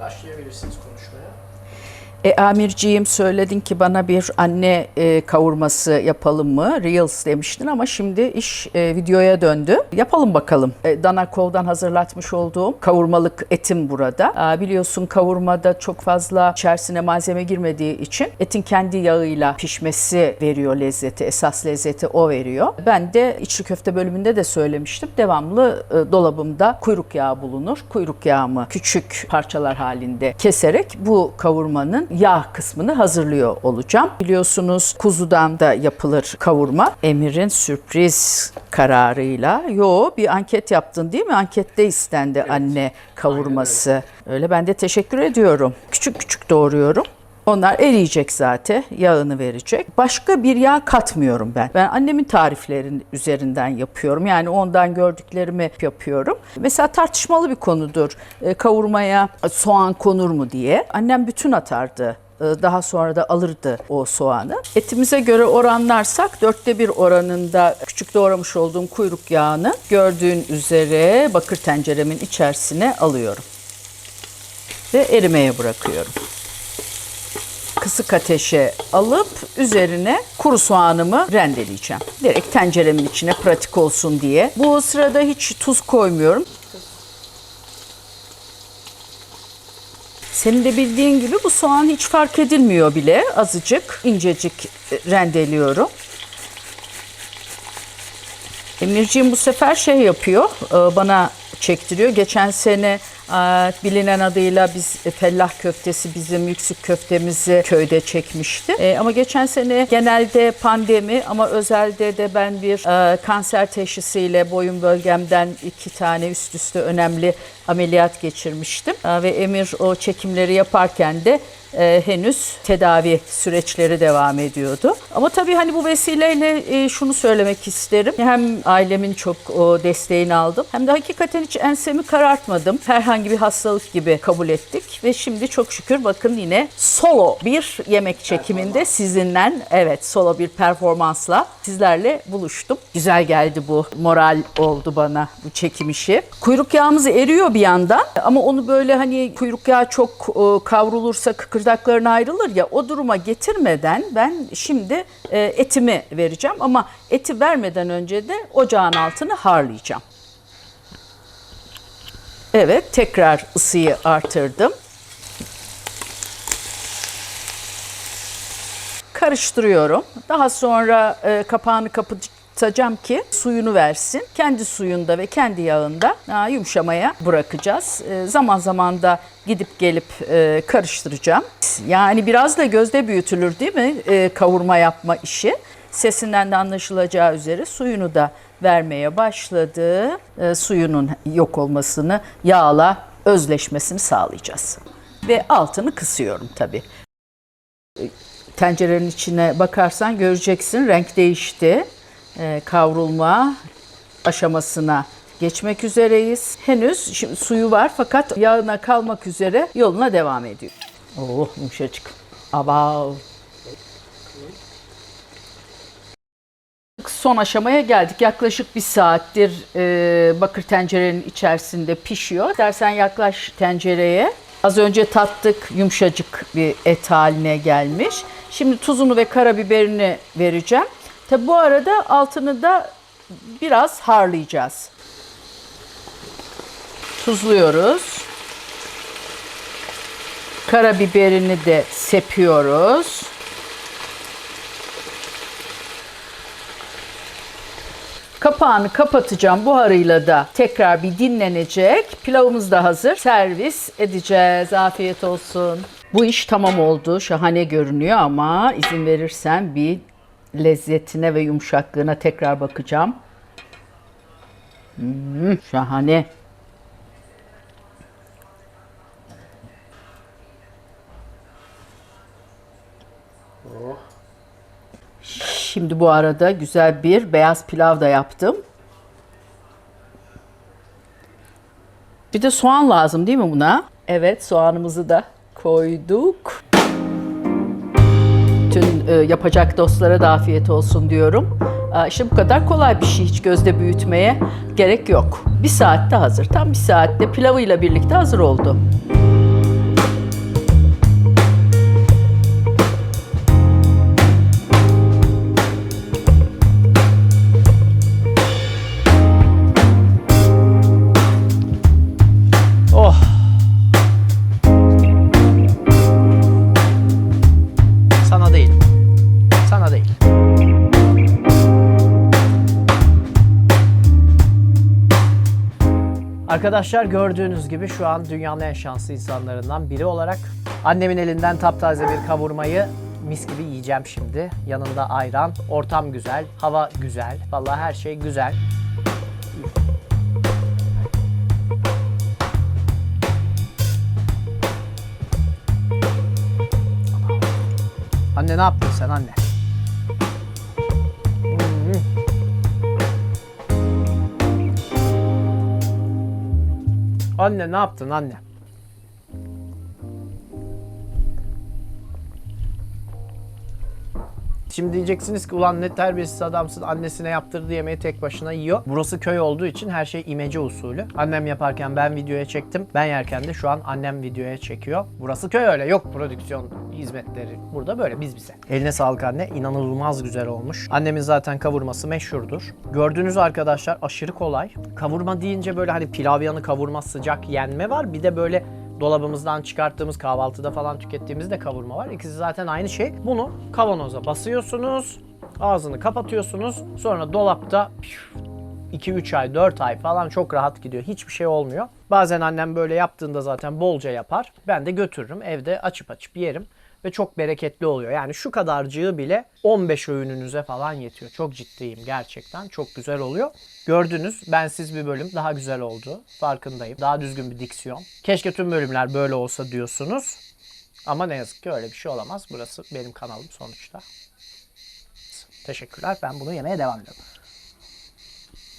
Başlayabilirsiniz konuşmaya. E Amirciğim söyledin ki bana bir anne e, kavurması yapalım mı? Reels demiştin ama şimdi iş e, videoya döndü. Yapalım bakalım. E, dana koldan hazırlatmış olduğum kavurmalık etim burada. Aa, biliyorsun kavurmada çok fazla içerisine malzeme girmediği için etin kendi yağıyla pişmesi veriyor lezzeti. Esas lezzeti o veriyor. Ben de içli köfte bölümünde de söylemiştim. Devamlı e, dolabımda kuyruk yağı bulunur. Kuyruk yağımı küçük parçalar halinde keserek bu kavurmanın yağ kısmını hazırlıyor olacağım. Biliyorsunuz kuzudan da yapılır kavurma. Emir'in sürpriz kararıyla. Yo bir anket yaptın değil mi? Ankette istendi anne kavurması. Öyle ben de teşekkür ediyorum. Küçük küçük doğruyorum. Onlar eriyecek zaten, yağını verecek. Başka bir yağ katmıyorum ben. Ben annemin tariflerin üzerinden yapıyorum. Yani ondan gördüklerimi yapıyorum. Mesela tartışmalı bir konudur. E, kavurmaya soğan konur mu diye. Annem bütün atardı. E, Daha sonra da alırdı o soğanı. Etimize göre oranlarsak dörtte bir oranında küçük doğramış olduğum kuyruk yağını gördüğün üzere bakır tenceremin içerisine alıyorum. Ve erimeye bırakıyorum kısık ateşe alıp üzerine kuru soğanımı rendeleyeceğim. Direkt tenceremin içine pratik olsun diye. Bu sırada hiç tuz koymuyorum. Senin de bildiğin gibi bu soğan hiç fark edilmiyor bile. Azıcık incecik rendeliyorum. Emirciğim bu sefer şey yapıyor, e, bana çektiriyor. Geçen sene e, bilinen adıyla biz e, fellah köftesi bizim yüksük köftemizi köyde çekmişti. E, Ama geçen sene genelde pandemi ama özelde de ben bir e, kanser teşhisiyle boyun bölgemden iki tane üst üste önemli ameliyat geçirmiştim. E, Ve Emir o çekimleri yaparken de e, henüz tedavi süreçleri devam ediyordu. Ama tabii hani bu vesileyle e, şunu söylemek isterim. Hem ailemin çok o, desteğini aldım hem de hakikaten hiç ensemi karartmadım. Herhangi bir hastalık gibi kabul ettik ve şimdi çok şükür bakın yine solo bir yemek çekiminde sizinle evet solo bir performansla sizlerle buluştum. Güzel geldi bu. Moral oldu bana bu çekim işi. Kuyruk yağımız eriyor bir yandan ama onu böyle hani kuyruk yağı çok e, kavrulursa kıkırdaklarına ayrılır ya o duruma getirmeden ben şimdi e, etimi vereceğim ama eti vermeden önce de ocağın altını harlayacağım. Evet tekrar ısıyı artırdım. karıştırıyorum. Daha sonra e, kapağını kapatacağım ki suyunu versin. Kendi suyunda ve kendi yağında ha, yumuşamaya bırakacağız. E, zaman zaman da gidip gelip e, karıştıracağım. Yani biraz da gözde büyütülür değil mi e, kavurma yapma işi? Sesinden de anlaşılacağı üzere suyunu da vermeye başladı. E, suyunun yok olmasını yağla özleşmesini sağlayacağız. Ve altını kısıyorum tabii tencerenin içine bakarsan göreceksin renk değişti. Ee, kavrulma aşamasına geçmek üzereyiz. Henüz şimdi suyu var fakat yağına kalmak üzere yoluna devam ediyor. Oh yumuşacık. Abav. Son aşamaya geldik. Yaklaşık bir saattir e, bakır tencerenin içerisinde pişiyor. Dersen yaklaş tencereye. Az önce tattık yumuşacık bir et haline gelmiş. Şimdi tuzunu ve karabiberini vereceğim. Tabi bu arada altını da biraz harlayacağız. Tuzluyoruz. Karabiberini de sepiyoruz. Kapağını kapatacağım. Buharıyla da tekrar bir dinlenecek. Pilavımız da hazır. Servis edeceğiz. Afiyet olsun. Bu iş tamam oldu. Şahane görünüyor ama izin verirsen bir lezzetine ve yumuşaklığına tekrar bakacağım. Hmm, şahane. Şimdi bu arada güzel bir beyaz pilav da yaptım. Bir de soğan lazım değil mi buna? Evet soğanımızı da koyduk. Bütün e, yapacak dostlara da afiyet olsun diyorum. Aa, İşte bu kadar kolay bir şey. Hiç gözde büyütmeye gerek yok. Bir saatte hazır. Tam bir saatte pilavıyla birlikte hazır oldu. Arkadaşlar gördüğünüz gibi şu an dünyanın en şanslı insanlarından biri olarak annemin elinden taptaze bir kavurmayı mis gibi yiyeceğim şimdi. Yanında ayran, ortam güzel, hava güzel. Vallahi her şey güzel. Anne ne yaptın sen anne? Anne ne yaptın anne? Şimdi diyeceksiniz ki ulan ne terbiyesiz adamsın annesine yaptırdığı yemeği tek başına yiyor. Burası köy olduğu için her şey imece usulü. Annem yaparken ben videoya çektim. Ben yerken de şu an annem videoya çekiyor. Burası köy öyle yok prodüksiyon hizmetleri. Burada böyle biz bize. Eline sağlık anne. İnanılmaz güzel olmuş. Annemin zaten kavurması meşhurdur. Gördüğünüz arkadaşlar aşırı kolay. Kavurma deyince böyle hani pilav yanı kavurma sıcak yenme var. Bir de böyle dolabımızdan çıkarttığımız kahvaltıda falan tükettiğimiz de kavurma var. İkisi zaten aynı şey. Bunu kavanoza basıyorsunuz. Ağzını kapatıyorsunuz. Sonra dolapta 2-3 ay, 4 ay falan çok rahat gidiyor. Hiçbir şey olmuyor. Bazen annem böyle yaptığında zaten bolca yapar. Ben de götürürüm. Evde açıp açıp yerim. Ve çok bereketli oluyor. Yani şu kadarcığı bile 15 öğününüze falan yetiyor. Çok ciddiyim gerçekten. Çok güzel oluyor. Gördünüz bensiz bir bölüm daha güzel oldu. Farkındayım. Daha düzgün bir diksiyon. Keşke tüm bölümler böyle olsa diyorsunuz. Ama ne yazık ki öyle bir şey olamaz. Burası benim kanalım sonuçta. Teşekkürler. Ben bunu yemeye devam ediyorum.